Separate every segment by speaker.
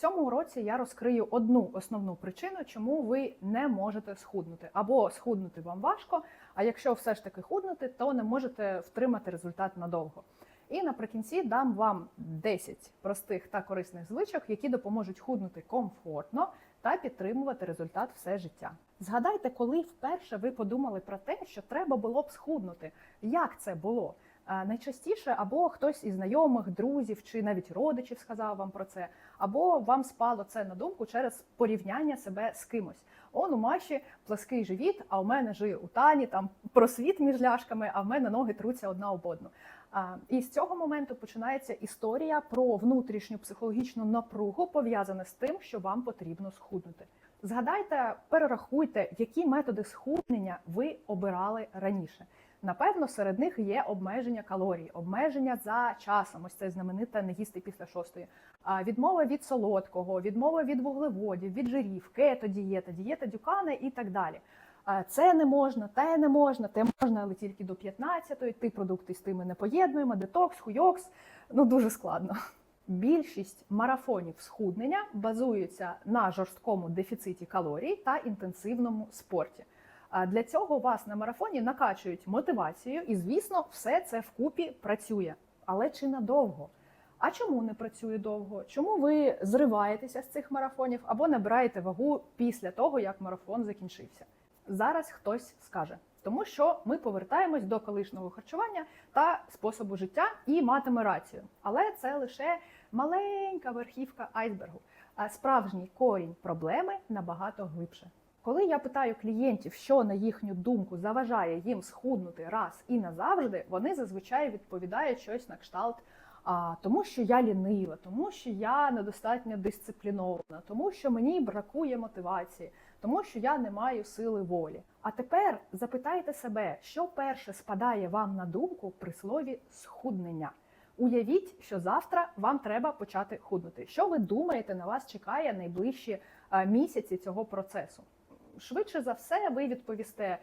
Speaker 1: цьому уроці я розкрию одну основну причину, чому ви не можете схуднути. Або схуднути вам важко, а якщо все ж таки худнути, то не можете втримати результат надовго. І наприкінці дам вам 10 простих та корисних звичок, які допоможуть худнути комфортно та підтримувати результат все життя. Згадайте, коли вперше ви подумали про те, що треба було б схуднути. Як це було? Е, Найчастіше або хтось із знайомих, друзів чи навіть родичів сказав вам про це, або вам спало це на думку через порівняння себе з кимось. Он у Маші плаский живіт, а у мене жир у тані, там просвіт між ляшками, а в мене ноги труться одна об одну. І з цього моменту починається історія про внутрішню психологічну напругу, пов'язану з тим, що вам потрібно схуднути. Згадайте, перерахуйте, які методи схуднення ви обирали раніше. Напевно, серед них є обмеження калорій, обмеження за часом. Ось це знамените не їсти після шостої. А відмова від солодкого, відмова від вуглеводів, від жирів, кето дієта, дієта дюкана і так далі. Це не можна, те не можна, те можна, але тільки до 15-ї, Ті продукти з тими не поєднуємо, детокс, хуйокс. Ну дуже складно. Більшість марафонів схуднення базуються на жорсткому дефіциті калорій та інтенсивному спорті. Для цього вас на марафоні накачують мотивацію, і, звісно, все це вкупі працює. Але чи надовго? А чому не працює довго? Чому ви зриваєтеся з цих марафонів або набираєте вагу після того, як марафон закінчився? Зараз хтось скаже, тому що ми повертаємось до колишнього харчування та способу життя і матиме рацію. Але це лише маленька верхівка айсбергу. А справжній корінь проблеми набагато глибше. Коли я питаю клієнтів, що на їхню думку заважає їм схуднути раз і назавжди, вони зазвичай відповідають щось на кшталт. А тому, що я лінива, тому що я недостатньо дисциплінована, тому що мені бракує мотивації, тому що я не маю сили волі. А тепер запитайте себе, що перше спадає вам на думку при слові схуднення. Уявіть, що завтра вам треба почати худнути. Що ви думаєте, на вас чекає найближчі місяці цього процесу? Швидше за все, ви відповісте е,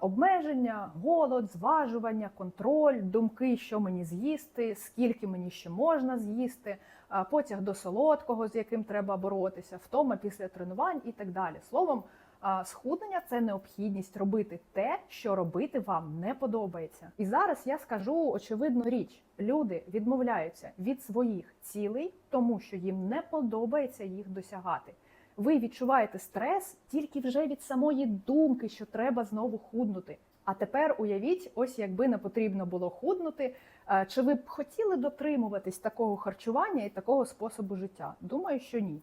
Speaker 1: обмеження, голод, зважування, контроль, думки, що мені з'їсти, скільки мені ще можна з'їсти, е, потяг до солодкого, з яким треба боротися, втома після тренувань і так далі. Словом, е, схуднення це необхідність робити те, що робити вам не подобається. І зараз я скажу очевидну річ: люди відмовляються від своїх цілей, тому що їм не подобається їх досягати ви відчуваєте стрес тільки вже від самої думки, що треба знову худнути. А тепер уявіть, ось якби не потрібно було худнути, е, чи ви б хотіли дотримуватись такого харчування і такого способу життя? Думаю, що ні.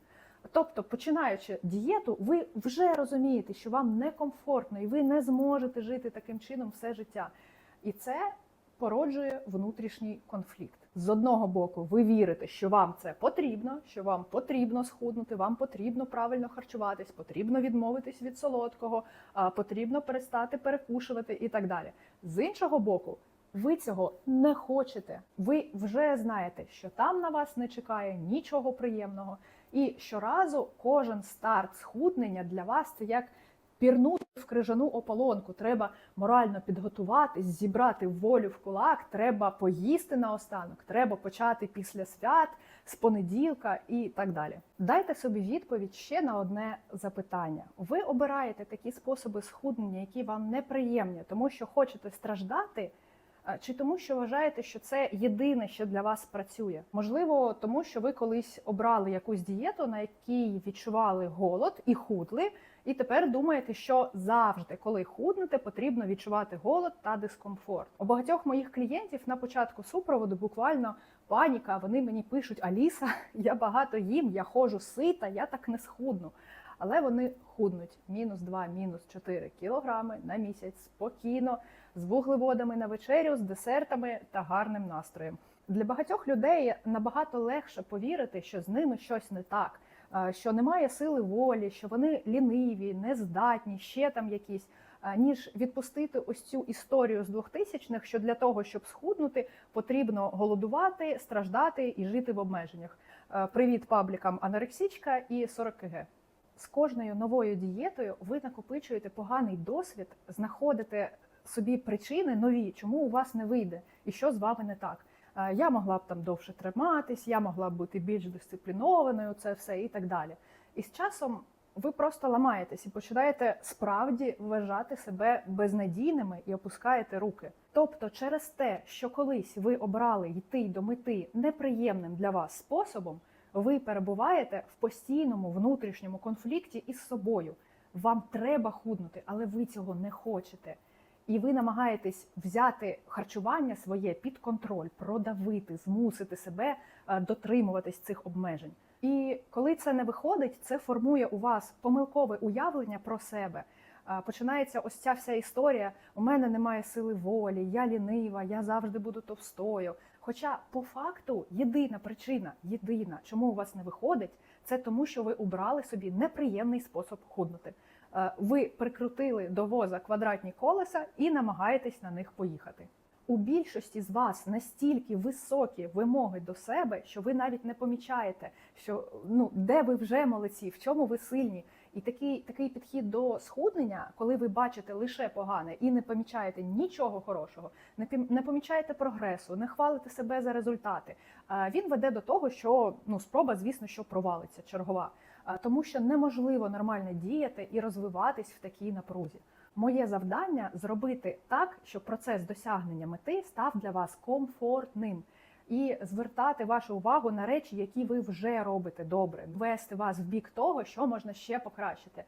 Speaker 1: Тобто, починаючи дієту, ви вже розумієте, що вам некомфортно, і ви не зможете жити таким чином все життя. І це породжує внутрішній конфлікт. З одного боку, ви вірите, що вам це потрібно, що вам потрібно схуднути, вам потрібно правильно харчуватись, потрібно відмовитись від солодкого, потрібно перестати перекушувати і так далі. З іншого боку, ви цього не хочете. Ви вже знаєте, що там на вас не чекає нічого приємного. І щоразу кожен старт схуднення для вас це як пірнути в крижану ополонку. Треба морально підготуватись, зібрати волю в кулак, треба поїсти наостанок, треба почати після свят, з понеділка і так далі. Дайте собі відповідь ще на одне запитання. Ви обираєте такі способи схуднення, які вам неприємні, тому що хочете страждати. Чи тому, що вважаєте, що це єдине, що для вас працює? Можливо, тому що ви колись обрали якусь дієту, на якій відчували голод і худли, і тепер думаєте, що завжди, коли худнете, потрібно відчувати голод та дискомфорт. У багатьох моїх клієнтів на початку супроводу буквально паніка. Вони мені пишуть: Аліса, я багато їм, я ходжу сита, я так не схудну. Але вони худнуть мінус 2, мінус 4 кілограми на місяць спокійно, з вуглеводами на вечерю, з десертами та гарним настроєм. Для багатьох людей набагато легше повірити, що з ними щось не так, е, що немає сили волі, що вони ліниві, нездатні, ще там якісь, е, ніж відпустити ось цю історію з 2000-х, що для того, щоб схуднути, потрібно голодувати, страждати і жити в обмеженнях. Е, Привіт паблікам анорексічка і 40 кг. З кожною новою дієтою ви накопичуєте поганий досвід, знаходите собі причини нові, чому у вас не вийде і що з вами не так. Е, Я могла б там довше триматись, я могла б бути більш дисциплінованою, це все і так далі. І з часом ви просто ламаєтесь і починаєте справді вважати себе безнадійними і опускаєте руки. Тобто, через те, що колись ви обрали йти до мети неприємним для вас способом, ви перебуваєте в постійному внутрішньому конфлікті із собою. Вам треба худнути, але ви цього не хочете. І ви намагаєтесь взяти харчування своє під контроль, продавити, змусити себе е, дотримуватись цих обмежень. І коли це не виходить, це формує у вас помилкове уявлення про себе. Е, Починається ось ця вся історія: у мене немає сили волі, я лінива, я завжди буду товстою. Хоча по факту єдина причина, єдина, чому у вас не виходить, це тому, що ви обрали собі неприємний спосіб худнути. Е, Ви прикрутили до воза квадратні колеса і намагаєтесь на них поїхати. У більшості з вас настільки високі вимоги до себе, що ви навіть не помічаєте, що ну де ви вже молодці, в чому ви сильні. І такий такий підхід до схуднення, коли ви бачите лише погане і не помічаєте нічого хорошого, не не помічаєте прогресу, не хвалите себе за результати. е, Він веде до того, що ну спроба, звісно, що провалиться чергова, тому що неможливо нормально діяти і розвиватись в такій напрузі. Моє завдання зробити так, щоб процес досягнення мети став для вас комфортним і звертати вашу увагу на речі, які ви вже робите добре, вести вас в бік того, що можна ще покращити.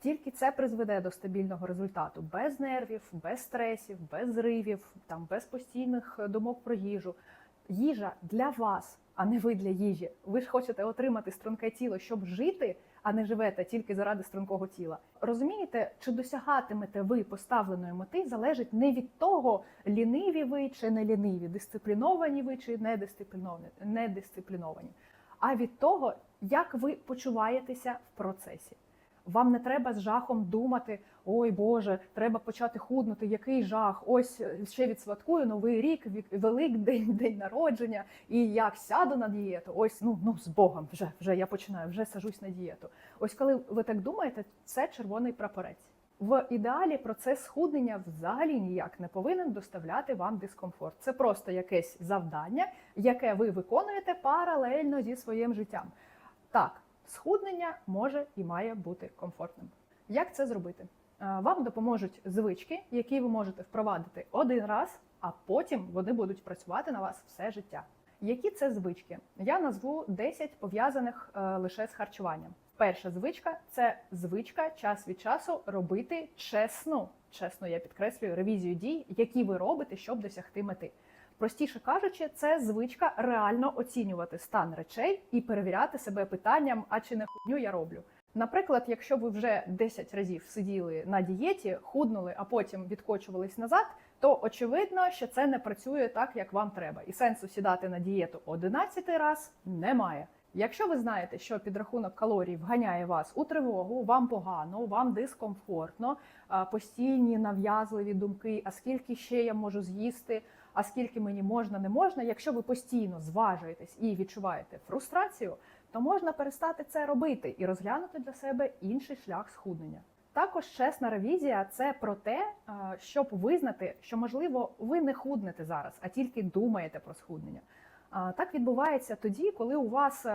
Speaker 1: Тільки це призведе до стабільного результату без нервів, без стресів, без зривів, там без постійних думок про їжу. Їжа для вас, а не ви для їжі. Ви ж хочете отримати струнке тіло, щоб жити, а не живете тільки заради стрункого тіла. Розумієте, чи досягатимете ви поставленої мети, залежить не від того, ліниві ви чи не ліниві, дисципліновані ви чи недисципліновані, недисципліновані, а від того, як ви почуваєтеся в процесі. Вам не треба з жахом думати: ой Боже, треба почати худнути, який жах. Ось е, ще відсвяткую новий рік, Великдень, день народження, і як сяду на дієту. Ось ну ну з Богом, вже вже я починаю, вже сажусь на дієту. Ось коли ви так думаєте, це червоний прапорець. В ідеалі процес схуднення взагалі ніяк не повинен доставляти вам дискомфорт. Це просто якесь завдання, яке ви виконуєте паралельно зі своїм життям. Так, схуднення може і має бути комфортним. Як це зробити? Е, Вам допоможуть звички, які ви можете впровадити один раз, а потім вони будуть працювати на вас все життя. Які це звички? Я назву 10 пов'язаних е, лише з харчуванням. Перша звичка це звичка час від часу робити чесну, чесно, я підкреслюю ревізію дій, які ви робите, щоб досягти мети. Простіше кажучи, це звичка реально оцінювати стан речей і перевіряти себе питанням, а чи не худню я роблю. Наприклад, якщо ви вже 10 разів сиділи на дієті, худнули, а потім відкочувались назад, то очевидно, що це не працює так, як вам треба, і сенсу сідати на дієту 11 раз немає. Якщо ви знаєте, що підрахунок калорій вганяє вас у тривогу, вам погано, вам дискомфортно, постійні нав'язливі думки, а скільки ще я можу з'їсти, а скільки мені можна, не можна. Якщо ви постійно зважуєтесь і відчуваєте фрустрацію, то можна перестати це робити і розглянути для себе інший шлях схуднення. Також чесна ревізія це про те, щоб визнати, що можливо ви не худнете зараз, а тільки думаєте про схуднення. Так відбувається тоді, коли у вас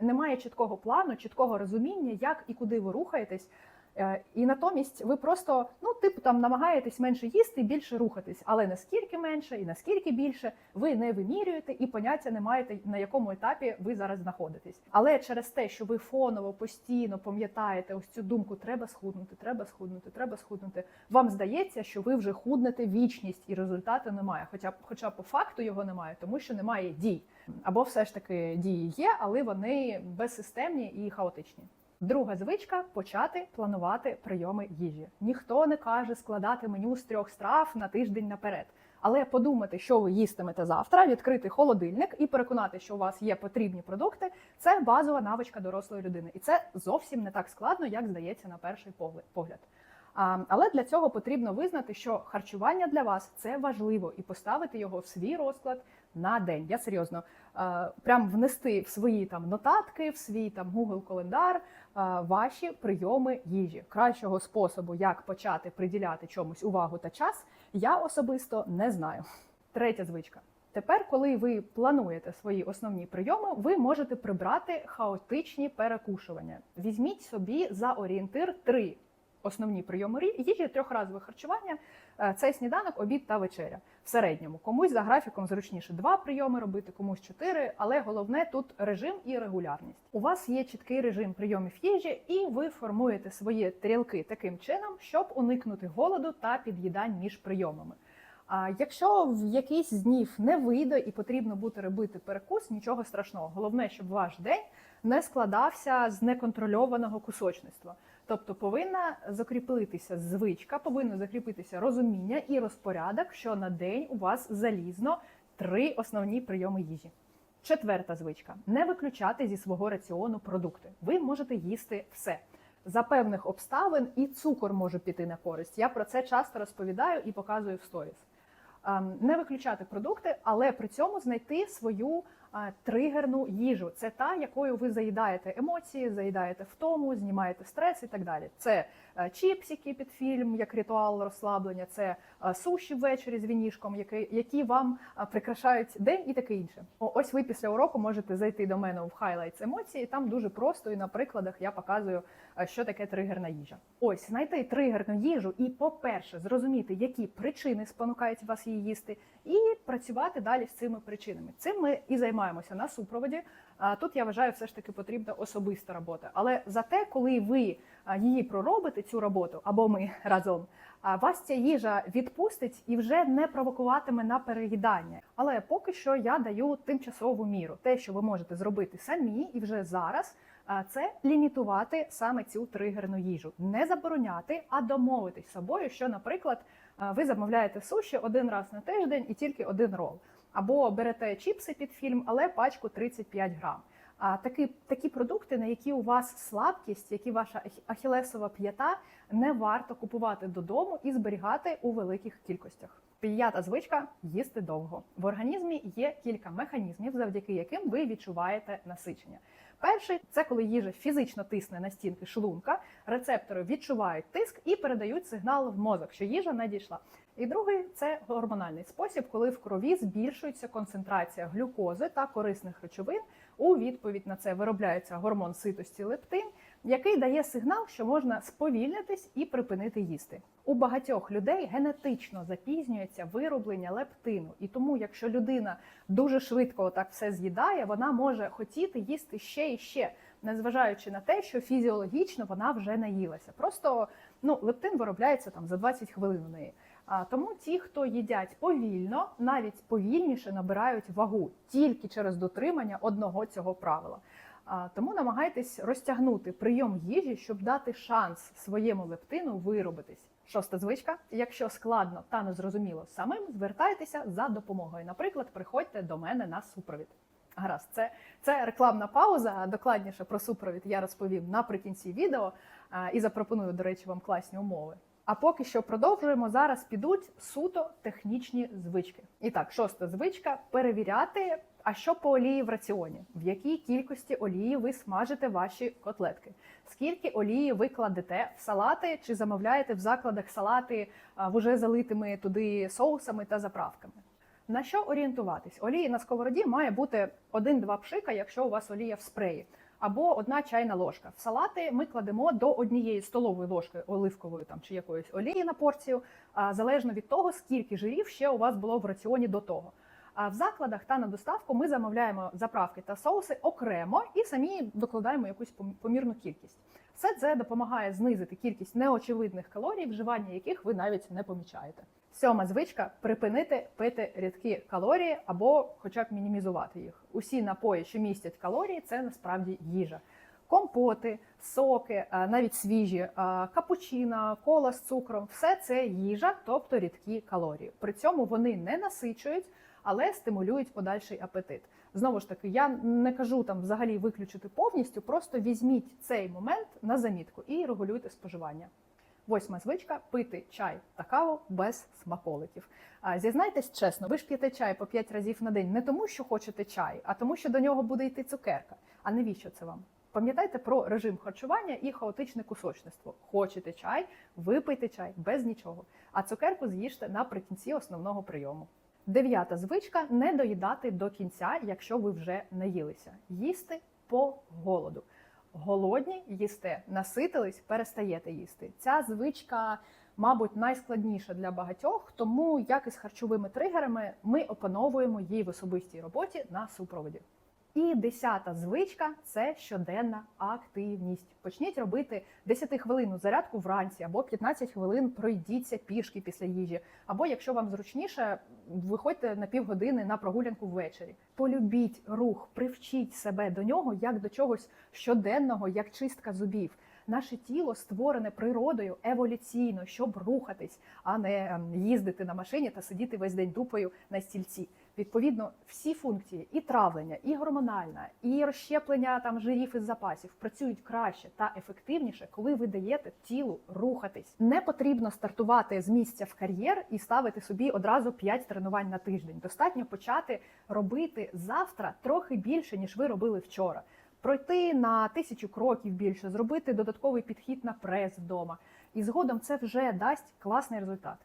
Speaker 1: немає чіткого плану, чіткого розуміння, як і куди ви рухаєтесь. Е, І натомість ви просто ну, типу, там намагаєтесь менше їсти, більше рухатись, але наскільки менше і наскільки більше ви не вимірюєте і поняття не маєте на якому етапі ви зараз знаходитесь. Але через те, що ви фоново постійно пам'ятаєте ось цю думку, треба схуднути, треба схуднути, треба схуднути. Вам здається, що ви вже худнете вічність і результату немає. Хоча, хоча по факту його немає, тому що немає дій. Або все ж таки дії є, але вони безсистемні і хаотичні. Друга звичка почати планувати прийоми їжі. Ніхто не каже складати меню з трьох страв на тиждень наперед. Але подумати, що ви їстимете завтра, відкрити холодильник і переконати, що у вас є потрібні продукти, це базова навичка дорослої людини, і це зовсім не так складно, як здається на перший погляд- Але для цього потрібно визнати, що харчування для вас це важливо, і поставити його в свій розклад на день. Я серйозно прям внести в свої там нотатки, в свій там Google календар ваші прийоми їжі. Кращого способу, як почати приділяти чомусь увагу та час, я особисто не знаю. Третя звичка. Тепер, коли ви плануєте свої основні прийоми, ви можете прибрати хаотичні перекушування. Візьміть собі за орієнтир три основні прийоми їжі трьохразове харчування. Е, Це сніданок, обід та вечеря. В середньому комусь за графіком зручніше два прийоми робити, комусь чотири. Але головне тут режим і регулярність. У вас є чіткий режим прийомів їжі, і ви формуєте свої тарілки таким чином, щоб уникнути голоду та під'їдань між прийомами. А якщо в якийсь з днів не вийде і потрібно буде робити перекус, нічого страшного. Головне, щоб ваш день не складався з неконтрольованого кусочництва. Тобто повинна закріпитися звичка, повинно закріпитися розуміння і розпорядок, що на день у вас залізно три основні прийоми їжі. Четверта звичка не виключати зі свого раціону продукти. Ви можете їсти все. За певних обставин і цукор може піти на користь. Я про це часто розповідаю і показую в сторіс. Ем, Не виключати продукти, але при цьому знайти свою тригерну їжу. Це та, якою ви заїдаєте емоції, заїдаєте втому, знімаєте стрес і так далі. Це чіпсики під фільм, як ритуал розслаблення, це е, суші ввечері з вінішком, які, вам прикрашають день і таке інше. Ось ви після уроку можете зайти до мене в Highlights емоції. Там дуже просто і на прикладах я показую, е, що таке тригерна їжа. Ось знайти тригерну їжу і, по-перше, зрозуміти, які причини спонукають вас її їсти, і працювати далі з цими причинами. Цим ми і займаємося на супроводі. Тут я вважаю, все ж таки потрібна особиста робота. Але зате, коли ви її проробите, цю роботу, або ми разом, вас ця їжа відпустить і вже не провокуватиме на переїдання. Але поки що я даю тимчасову міру. Те, що ви можете зробити самі і вже зараз. Це лімітувати саме цю тригерну їжу, не забороняти, а домовитись з собою, що, наприклад, ви замовляєте суші один раз на тиждень і тільки один рол. Або берете чіпси під фільм, але пачку 35 грам. А такі, такі продукти, на які у вас слабкість, які ваша ахілесова п'ята, не варто купувати додому і зберігати у великих кількостях. П'ята звичка їсти довго. В організмі є кілька механізмів, завдяки яким ви відчуваєте насичення. Перший це коли їжа фізично тисне на стінки шлунка, рецептори відчувають тиск і передають сигнал в мозок, що їжа надійшла. І другий це гормональний спосіб, коли в крові збільшується концентрація глюкози та корисних речовин. У відповідь на це виробляється гормон ситості лептин, який дає сигнал, що можна сповільнитись і припинити їсти. У багатьох людей генетично запізнюється вироблення лептину, і тому, якщо людина дуже швидко так все з'їдає, вона може хотіти їсти ще і ще, незважаючи на те, що фізіологічно вона вже наїлася. Просто ну лептин виробляється там за 20 хвилин у неї. А тому ті, хто їдять повільно, навіть повільніше набирають вагу тільки через дотримання одного цього правила. Тому намагайтесь розтягнути прийом їжі, щоб дати шанс своєму лептину виробитись. Шоста звичка: якщо складно та незрозуміло самим, звертайтеся за допомогою. Наприклад, приходьте до мене на супровід. Гаразд, це, це рекламна пауза. Докладніше про супровід я розповім наприкінці відео і запропоную, до речі, вам класні умови. А поки що продовжуємо. Зараз підуть суто технічні звички. І так, шоста звичка перевіряти, а що по олії в раціоні, в якій кількості олії ви смажите ваші котлетки, скільки олії ви кладете в салати чи замовляєте в закладах салати а, в уже залитими туди соусами та заправками. На що орієнтуватись? Олії на сковороді має бути 1-2 пшика, якщо у вас олія в спреї, або одна чайна ложка. В салати ми кладемо до однієї столової ложки оливкової там чи якоїсь олії на порцію, а, залежно від того, скільки жирів ще у вас було в раціоні до того. А в закладах та на доставку ми замовляємо заправки та соуси окремо і самі докладаємо якусь пом- помірну кількість. Все це допомагає знизити кількість неочевидних калорій, вживання яких ви навіть не помічаєте. Сьома звичка припинити пити рідкі калорії або хоча б мінімізувати їх. Усі напої, що містять калорії, це насправді їжа. Компоти, соки, навіть свіжі, а, капучино, кола з цукром все це їжа, тобто рідкі калорії. При цьому вони не насичують, але стимулюють подальший апетит. Знову ж таки, я не кажу там взагалі виключити повністю, просто візьміть цей момент на замітку і регулюйте споживання. Восьма звичка пити чай та каву без смаколиків. А, Зізнайтесь чесно, ви ж п'єте чай по 5 разів на день не тому, що хочете чай, а тому, що до нього буде йти цукерка. А навіщо це вам? Пам'ятайте про режим харчування і хаотичне кусочництво. Хочете чай, випийте чай без нічого. А цукерку з'їжте наприкінці основного прийому. Дев'ята звичка не доїдати до кінця, якщо ви вже наїлися. Їсти по голоду. Голодні їсте, наситились, перестаєте їсти. Ця звичка, мабуть, найскладніша для багатьох, тому як і з харчовими тригерами, ми опановуємо її в особистій роботі на супроводі. І десята звичка це щоденна активність. Почніть робити 10 хвилинну зарядку вранці, або 15 хвилин пройдіться пішки після їжі. Або якщо вам зручніше, виходьте на півгодини на прогулянку ввечері. Полюбіть рух, привчіть себе до нього як до чогось щоденного, як чистка зубів. Наше тіло створене природою еволюційно, щоб рухатись, а не ем, їздити на машині та сидіти весь день дупою на стільці. Відповідно, всі функції і травлення, і гормональна, і розщеплення там жирів із запасів працюють краще та ефективніше, коли ви даєте тілу рухатись. Не потрібно стартувати з місця в кар'єр і ставити собі одразу 5 тренувань на тиждень. Достатньо почати робити завтра трохи більше, ніж ви робили вчора. Пройти на тисячу кроків більше, зробити додатковий підхід на прес вдома. І згодом це вже дасть класний результат.